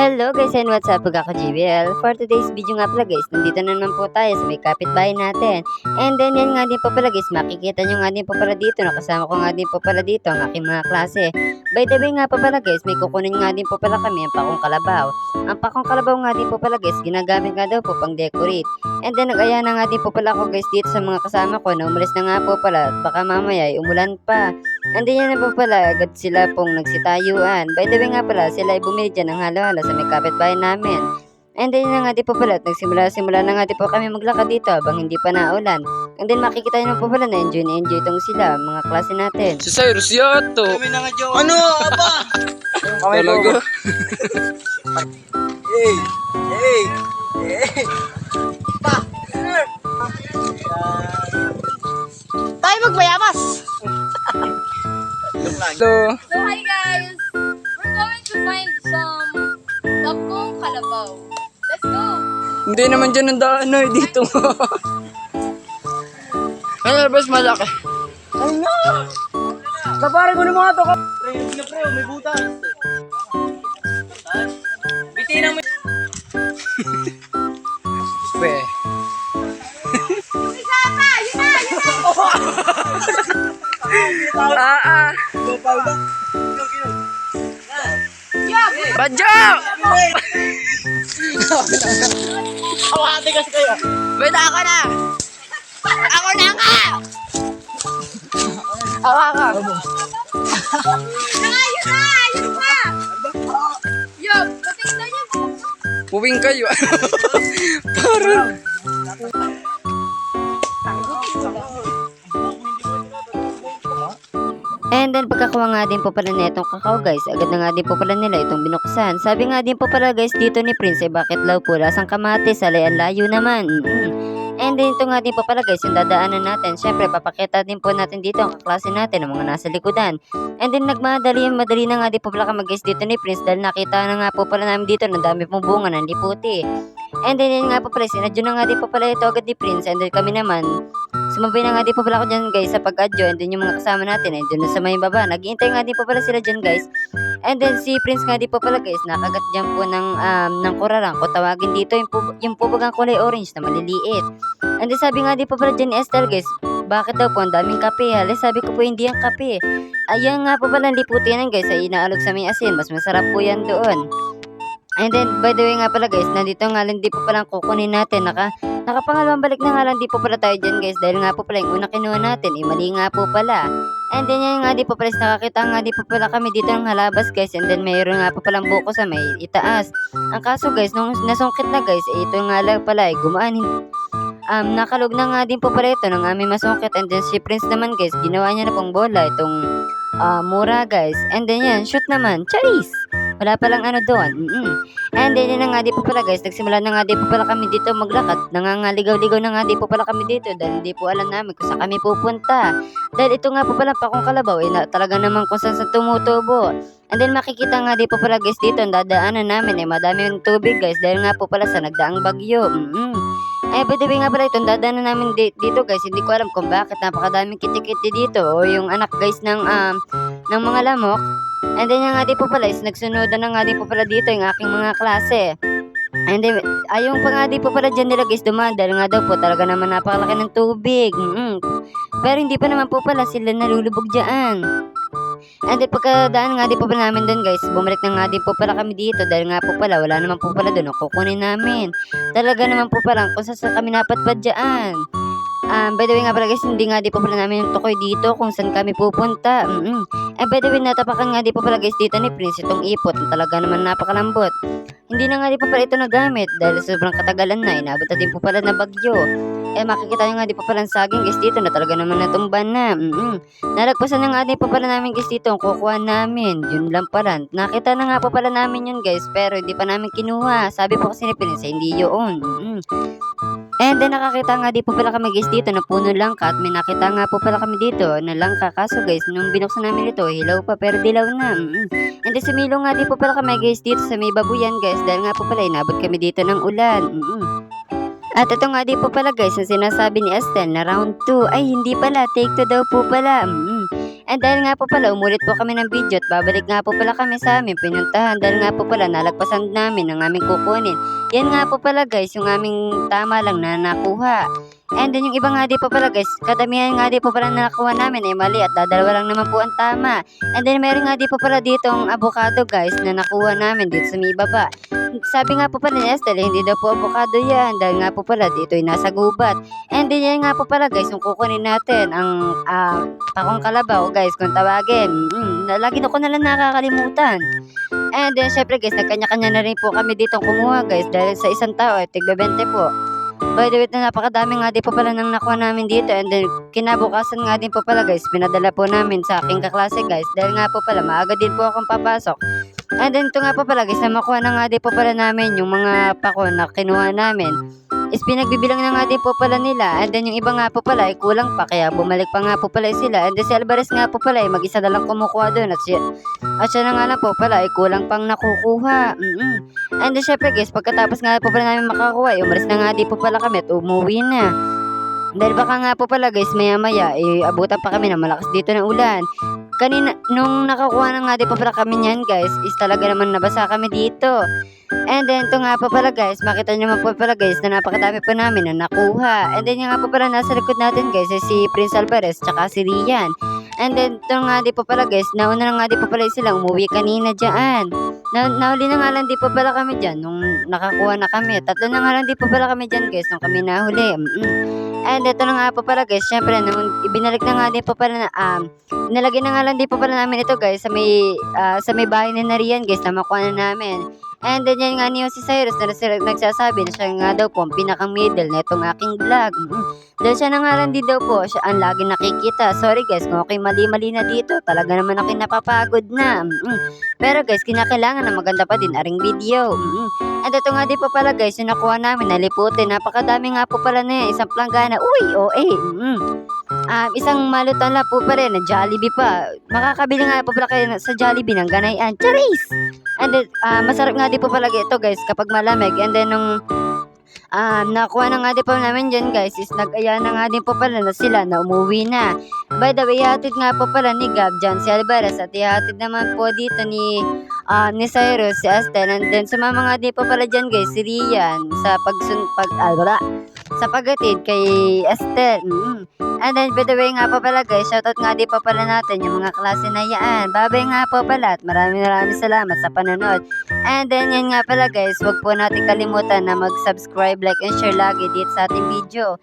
Hello guys and what's up? Ako JBL. For today's video nga pala guys, nandito na naman po tayo sa may kapitbahay natin. And then yan nga din po pala guys, makikita nyo nga din po pala dito, nakasama ko nga din po pala dito ang aking mga klase. By the way nga po pala guys, may kukunin nga din po pala kami ang pakong kalabaw. Ang pakong kalabaw nga din po pala guys, ginagamit nga daw po pang decorate. And then nag-aya na nga din po pala ako guys dito sa mga kasama ko na umalis na nga po pala at baka mamaya ay umulan pa. And then yan na po pala, agad sila pong nagsitayuan. By the way nga pala, sila ay bumili dyan ng halo-halo sa may kapitbahay namin. And then na nga di po pala, at nagsimula-simula na nga di po kami maglakad dito habang hindi pa naulan. And then makikita nyo po pala na enjoy na enjoy itong sila, mga klase natin. Si Cyrus Yato. Kami na nga, Joe. Ano? Aba? Talaga. Hey! Hey! Hey! Pa! Tayo magbayabas! Hello. So hi guys! We're going to find some tapong kalabaw. Hindi naman dyan ang daan ay dito. ano labas malaki? Ay na! Kapare ko na mga to. Pre, hindi na pre, may butas. Badyo! Awate kasi kayo. Beda ka na! Ako na nga! Ako ka! Ayun na! Ayun na! Yo, patingnan niyo. Puwing kayo. Parang. And then pagkakuha nga din po pala na itong kakao guys, agad na nga din po pala nila itong binuksan. Sabi nga din po pala guys dito ni Prince, eh bakit law po lasang kamatis, alay ang layo naman. And then ito nga din po pala guys, yung dadaanan natin. Siyempre, papakita din po natin dito ang kaklase natin, ang mga nasa likodan. And then nagmadali, madali na nga din po pala kami guys dito ni Prince dahil nakita na nga po pala namin dito na dami pong bunga ng liputi. And then yun nga po pala, sinadyo na nga din po pala ito agad ni Prince. And then kami naman, sumabay na nga din po pala ako dyan guys sa pag-adyo. And then yung mga kasama natin, eh, dun na sa may baba. Naghihintay nga din po pala sila dyan guys. And then si Prince nga din po pala guys, nakagat dyan po ng, um, ng kurarang. Kung tawagin dito, yung, pub- yung pubagang kulay orange na maliliit. And then sabi nga din po pala dyan ni Esther guys, bakit daw po ang daming kape? Hali, sabi ko po hindi ang kape. Ayan nga po pala, liputi yan guys, ay inaalog sa may asin. Mas masarap po yan doon. And then, by the way nga pala guys, nandito nga lang di po palang kukunin natin. Naka, nakapangalawang balik na nga lang di po pala tayo dyan guys. Dahil nga po pala yung una kinuha natin, eh, mali nga po pala. And then yan nga di po pala, nakakita nga di po pala kami dito ng halabas guys. And then mayroon nga po palang buko sa may itaas. Ang kaso guys, nung nasungkit na guys, eh, ito nga lang pala, eh, gumaan. Um, nakalog na nga din po pala ito ng aming masungkit. And then si Prince naman guys, ginawa niya na pong bola itong ah, mura guys. And then yan, shoot naman, charis! Wala palang ano doon. Mm-mm. And then yun na nga di po pala guys, nagsimula na nga di po pala kami dito maglakad. Nangangaligaw-ligaw na nga di po pala kami dito dahil hindi po alam namin kung saan kami pupunta. Dahil ito nga po pala pakong kalabaw, eh, na, talaga naman kung saan sa tumutubo. And then makikita nga di po pala guys dito, ang dadaanan namin eh, madami yung tubig guys dahil nga po pala sa nagdaang bagyo. Mm-mm. Ay, by the nga pala itong dadaanan namin di- dito guys, hindi ko alam kung bakit napakadaming kitikiti dito o yung anak guys ng, um, ng mga lamok. And then yung di po pala is nagsunod na nga di po pala dito yung aking mga klase. And then, ayong pa nga di po pala dyan nila guys dumaan dahil nga daw po talaga naman napakalaki ng tubig. Mm-mm. Pero hindi pa naman po pala sila nalulubog dyan. And then pagkadaan nga di po pala namin doon guys, bumalik na nga di po pala kami dito dahil nga po pala wala naman po pala doon ang kukunin namin. Talaga naman po pala kung saan kami napadpad dyan. Um, by the way nga pala guys, hindi nga di po pala namin yung tukoy dito kung saan kami pupunta. Mm-mm. And by the way, natapakan nga di po pala guys dito ni Prince itong ipot talaga naman napakalambot. Hindi na nga di po pala ito nagamit dahil sobrang katagalan na, inabot na din po pala na bagyo. Eh makikita nyo nga di po pala saging guys dito na talaga naman natumban na. Mm-mm. Nalagpasan na nga din po pala namin guys dito ang kukuha namin. Yun lang pala. Nakita na nga po pala namin yun guys pero hindi pa namin kinuha. Sabi po kasi ni Prince hindi yun. Mm-mm. And then nakakita nga di po pala kami guys dito na puno langka at may nakita nga po pala kami dito na langka. Kaso guys, nung binuksan namin ito, hilaw pa pero dilaw na. Mm-mm. And then sumilo nga di po pala kami guys dito sa may babuyan guys dahil nga po pala inabot kami dito ng ulan. Mm-mm. At ito nga di po pala guys, ang sinasabi ni Estel na round 2 ay hindi pala, take 2 daw po pala. Mm. And dahil nga po pala, umulit po kami ng video at babalik nga po pala kami sa aming pinuntahan dahil nga po pala nalagpasan namin ang aming kukunin. Yan nga po pala guys, yung aming tama lang na nakuha. And then yung iba nga di po pala guys, kadamihan nga di po pala na nakuha namin ay mali at dadalawa lang naman po ang tama. And then meron nga di po pala dito ang avocado guys na nakuha namin dito sa may baba. Sabi nga po pala ni Estelle, hindi daw po avocado yan dahil nga po pala dito ay nasa gubat. And then yan nga po pala guys, yung kukunin natin ang ah, pakong kalabaw guys kung tawagin. Mm, lagi na ko na lang nakakalimutan. And then syempre guys, nagkanya-kanya na rin po kami dito kumuha guys dahil sa isang tao ay tigba 20 po. By the way, na napakadami nga din po pala nang nakuha namin dito. And then kinabukasan nga din po pala guys, pinadala po namin sa aking kaklase guys. Dahil nga po pala maaga din po akong papasok. And then ito nga po pala guys, na makuha na nga din po pala namin yung mga pako na kinuha namin is pinagbibilang na nga din po pala nila. And then yung iba nga po pala ay kulang pa. Kaya bumalik pa nga po pala sila. And then si Alvarez nga po pala ay mag-isa na lang kumukuha doon at siya, at siya na nga lang po pala ay kulang pang nakukuha. Mm and then syempre guys pagkatapos nga po pala namin makakuha ay umalis na nga din po pala kami at umuwi na. Dahil baka nga po pala guys maya maya eh abutan pa kami ng malakas dito ng ulan. Kanina nung nakakuha na nga din po pala kami niyan guys is talaga naman nabasa kami dito And then, ito nga po pala guys, makita nyo naman po pala guys na napakadami po namin na nakuha. And then, yung nga po pala nasa likod natin guys, si Prince Alvarez, tsaka si Rian. And then, ito nga di po pala guys, nauna na nga di po pala sila umuwi kanina dyan. Na, nahuli na nga lang di po pala kami dyan nung nakakuha na kami. Tatlo na nga lang di po pala kami dyan guys nung kami nahuli. Mm-mm. And ito na nga po pala guys, syempre, nung ibinalik na nga din po pala na, um, nilagay na nga lang din po pala namin ito guys sa may, ah, sa may bahay ni Narian guys na makuha na namin. And then yan nga niyo si Cyrus na sila nagsasabi na siya nga daw po ang pinaka-middle na itong aking vlog. Mm. Dahil siya na nga lang din daw po, siya ang lagi nakikita. Sorry guys, kung okay mali-mali na dito, talaga naman ako napapagod na. Mm. Pero guys, kinakailangan na maganda pa din aring video. Mm. And ito nga di po pala guys, yung nakuha namin, naliputin. Napakadami nga po pala na yan, isang planggana. Uy, oh eh. Mm. Um, isang malutan lang po pa rin na Jollibee pa. Makakabili nga po pala kayo na- sa Jollibee ng ganayan. Charis! And then, ah, masarap nga din po pala ito guys kapag malamig. And then, nung um, nakuha na nga din po namin dyan guys is nag-aya na nga din po pala na sila na umuwi na. By the way, ihatid nga po pala ni Gab dyan si Alvarez at ihatid naman po dito ni ah, ni Cyrus si Astel and then sumama nga din po pala dyan guys si Rian sa pagsun pag ah, sa pagatid kay Estel. Mm. And then, by the way nga po pala guys, shoutout nga din po pala natin yung mga klase na yan. Babay nga po pala at maraming maraming salamat sa panonood. And then, yan nga pala guys, huwag po natin kalimutan na mag-subscribe, like, and share lagi dito sa ating video.